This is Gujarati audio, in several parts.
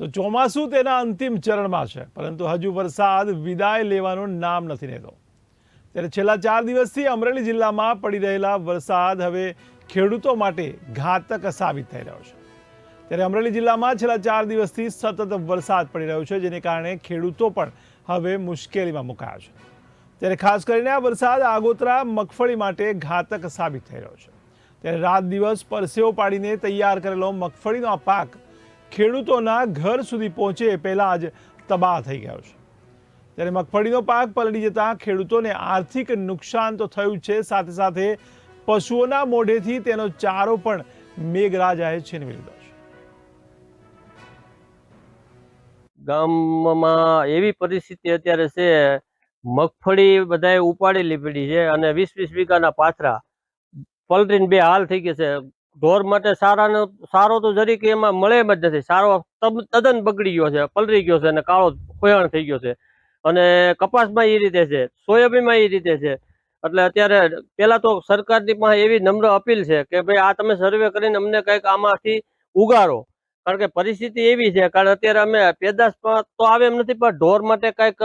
તો ચોમાસું તેના અંતિમ ચરણમાં છે, પરંતુ હજુ વરસાદ વિદાય લેવાનું નામ નથી લેતો. ત્યારે છેલ્લા ચાર દિવસથી અમરેલી જિલ્લામાં પડી રહેલા વરસાદ હવે ખેડૂતો માટે ઘાતક સાબિત થઈ રહ્યો છે. ત્યારે અમરેલી જિલ્લામાં છેલ્લા ચાર દિવસથી સતત વરસાદ પડી રહ્યો છે, જેને કારણે ખેડૂતો પણ હવે મુશ્કેલીમાં મુકાયા છે. ત્યારે ખાસ કરીને આ વરસાદ આગોતરા મગફળી માટે ઘાતક સાબિત થઈ રહ્યો છે. ત્યારે રાત દિવસ પરસેવો પાડીને તૈયાર કરેલો મગફળીનો આ પાક ખેડૂતોના ઘર સુધી પહોંચે પહેલાં જ તબાહ થઈ ગયો છે. ત્યારે મગફળીનો પાક પલળી જતા ખેડૂતોને આર્થિક નુકસાન તો થયું છે, સાથે સાથે પશુઓના મોઢેથી તેનો ચારો પણ મેઘરાજાએ છીનવી લીધો છે. ગામમાં એવી પરિસ્થિતિ અત્યારે છે, મગફળી બધાએ ઉપાડી લીધી છે અને વીસ વીસ વીઘાના પાથરા પલટીને બે હાલ થઈ ગયા છે. ઢોર માટે સારાનો, સારો તો જરીક એમાં મળે જ નથી. સારો તદ્દન બગડી ગયો છે પલરી ગયો છે અને કાળો ખોયાણ થઈ ગયો છે. અને કપાસમાં એ રીતે છે, સોયાબીનમાં એ રીતે છે. એટલે અત્યારે પેલા તો સરકારની પાસે એવી નમ્ર અપીલ છે કે ભાઈ આ તમે સર્વે કરીને અમને કંઈક આમાંથી ઉગારો. કારણ કે પરિસ્થિતિ એવી છે, કારણ અત્યારે અમે પેદાશમાં તો આવે એમ નથી, પણ ઢોર માટે કંઈક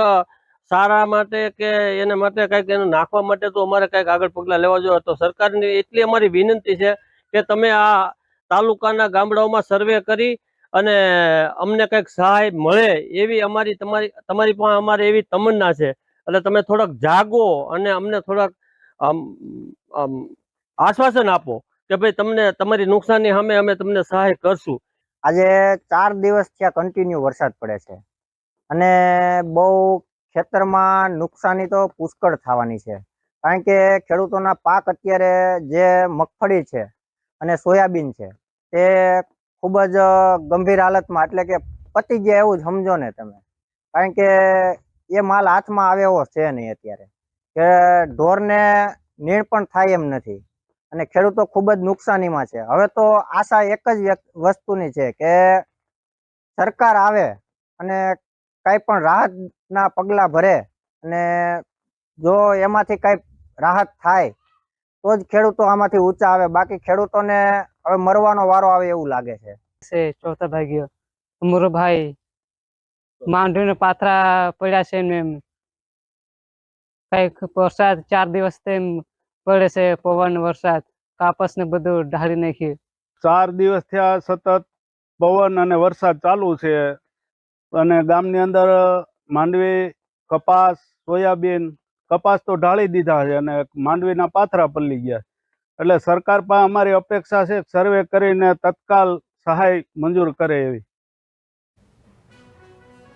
સારા માટે કે એના માટે કંઈક એનું નાખવા માટે તો અમારે કંઈક આગળ પગલાં લેવા જોઈએ. તો સરકારની એટલી અમારી વિનંતી છે કે તમે આ તાલુકાના ગામડાઓમાં સર્વે કરી અને અમને કંઈક સહાય મળે એવી અમારી તમારી તમારી પણ અમારે એવી તમન્ના છે. એટલે તમે થોડાક જાગો અને અમને થોડાક આશ્વાસન આપો કે ભાઈ તમને તમારી નુકસાનની સામે અમે તમને સહાય કરશું. આજે ચાર દિવસ ત્યાં કન્ટિન્યુ વરસાદ પડે છે. અને બહુ ખેતરમાં નુકસાની તો પુષ્કળ થવાની છે. કારણ કે ખેડૂતોના પાક અત્યારે જે મગફળી છે અને સોયાબીન છે. તે ખૂબ જ ગંભીર હાલતમાં એટલે કે પતી ગયા એવું જ સમજો ને તમે. કારણ કે એ માલ હાથમાં આવે એવો છે નહીં અત્યારે. કે ઢોરને નીણ પણ થાય એમ નથી. અને ખેડૂતો ખૂબ જ નુકસાનીમાં છે. હવે તો આશા એક જ વસ્તુની છે કે સરકાર આવે અને કાંઈ પણ રાહતના પગલાં ભરે અને જો એમાંથી કાંઈ રાહત થાય તો જ ખેડૂતો આમાંથી ઊંચા આવે. બાકી ખેડૂતોને હવે મરવાનો વારો આવે એવું લાગે છે. છે ચોથા ભાગ્ય. અમારો ભાઈ માંડવીના પાથરા પડ્યા છે ને એમ. કંઈક વરસાદ ચાર દિવસ તેમ પડે છે પવન વરસાદ કાપસ ને બધું ઢાળી નાખ્યું ચાર દિવસ થયા સતત પવન અને વરસાદ ચાલુ છે. અને ગામની અંદર માંડવી કપાસ સોયાબીન કપાસ તો ઢાળી દીધા છે અને માંડવીના પાથરા પલ્લી ગયા એટલે સરકાર પાસે અમારી અપેક્ષા છે સર્વે કરીને તત્કાલ સહાય મંજૂર કરે એવી.